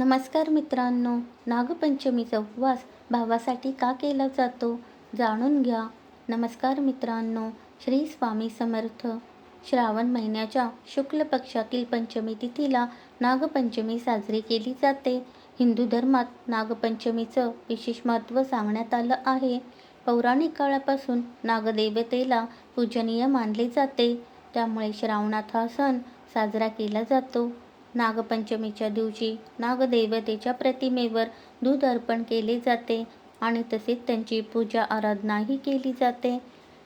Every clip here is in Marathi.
नमस्कार मित्रांनो नागपंचमीचा उपवास भावासाठी का केला जातो जाणून घ्या. नमस्कार मित्रांनो श्री स्वामी समर्थ. श्रावण महिन्याच्या शुक्ल पक्षातील पंचमी तिथीला नागपंचमी साजरी केली जाते. हिंदू धर्मात नागपंचमीचं विशेष महत्त्व सांगण्यात आलं आहे. पौराणिक काळापासून नागदेवतेला पूजनीय मानले जाते. त्यामुळे श्रावणात हा सण साजरा केला जातो. नागपंचमीच्या दिवशी नागदेवतेच्या प्रतिमेवर दूध अर्पण केले जाते आणि तसेच त्यांची पूजा आराधनाही केली जाते.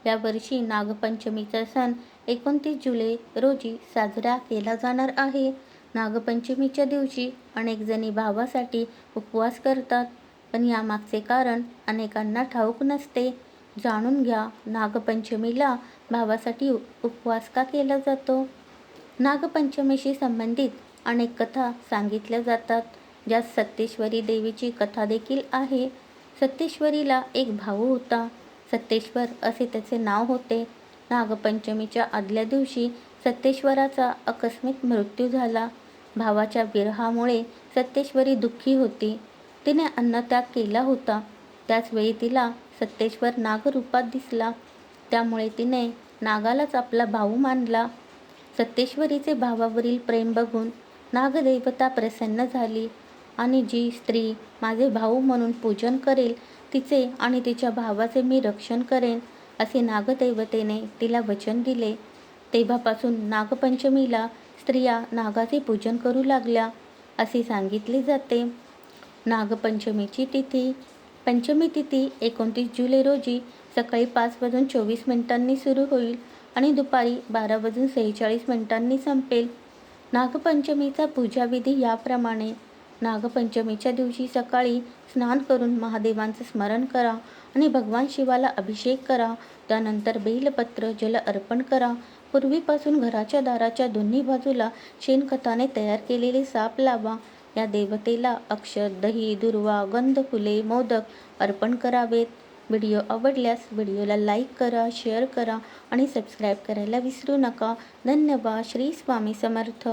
यावर्षी नागपंचमीचा सण एकोणतीस जुलै रोजी साजरा केला जाणार आहे. नागपंचमीच्या दिवशी अनेकजणी भावासाठी उपवास करतात पण यामागचे कारण अनेकांना ठाऊक नसते. जाणून घ्या नागपंचमीला भावासाठी उपवास का केला जातो? नागपंचमीशी संबंधित अनेक कथा सांगितल्या जातात. ज्यात सत्तेश्वरी देवीची कथा देखील आहे. सत्तेश्वरीला एक भाऊ होता. सत्तेश्वर असे त्याचे नाव होते. नागपंचमीच्या आदल्या दिवशी सत्तेश्वराचा आकस्मिक मृत्यू झाला. भावाच्या विरहामुळे सत्तेश्वरी दुःखी होती. तिने अन्नत्याग केला होता. त्याचवेळी तिला सत्तेश्वर नागरूपात दिसला. त्यामुळे तिने नागालाच आपला भाऊ मानला. सत्तेश्वरीचे भावावरील प्रेम बघून नागदेवता प्रसन्न झाली आणि जी स्त्री माझे भाऊ म्हणून पूजन करेल तिचे आणि तिच्या भावाचे मी रक्षण करेन असे नागदैवतेने तिला वचन दिले. तेव्हापासून नागपंचमीला स्त्रिया नागाचे पूजन करू लागल्या असे सांगितले जाते. नागपंचमीची तिथी पंचमी तिथी एकोणतीस जुलै रोजी सकाळी पाच वाजून चोवीस मिनिटांनी सुरू होईल आणि दुपारी बारा वाजून सेहेचाळीस मिनिटांनी संपेल. नागपंचमीचा पूजाविधी याप्रमाणे. नागपंचमीच्या दिवशी सकाळी स्नान करून महादेवांचं स्मरण करा आणि भगवान शिवाला अभिषेक करा. त्यानंतर बेलपत्र जल अर्पण करा. पूर्वीपासून घराच्या दाराच्या दोन्ही बाजूला शेणखताने तयार केलेले साप लावा. या देवतेला अक्षर दही दुर्वा गंध फुले मोदक अर्पण करावेत. व्हिडिओ आवडल्यास व्हिडिओला लाईक करा शेअर करा आणि सबस्क्राईब करायला विसरू नका. धन्यवाद. श्री स्वामी समर्थ.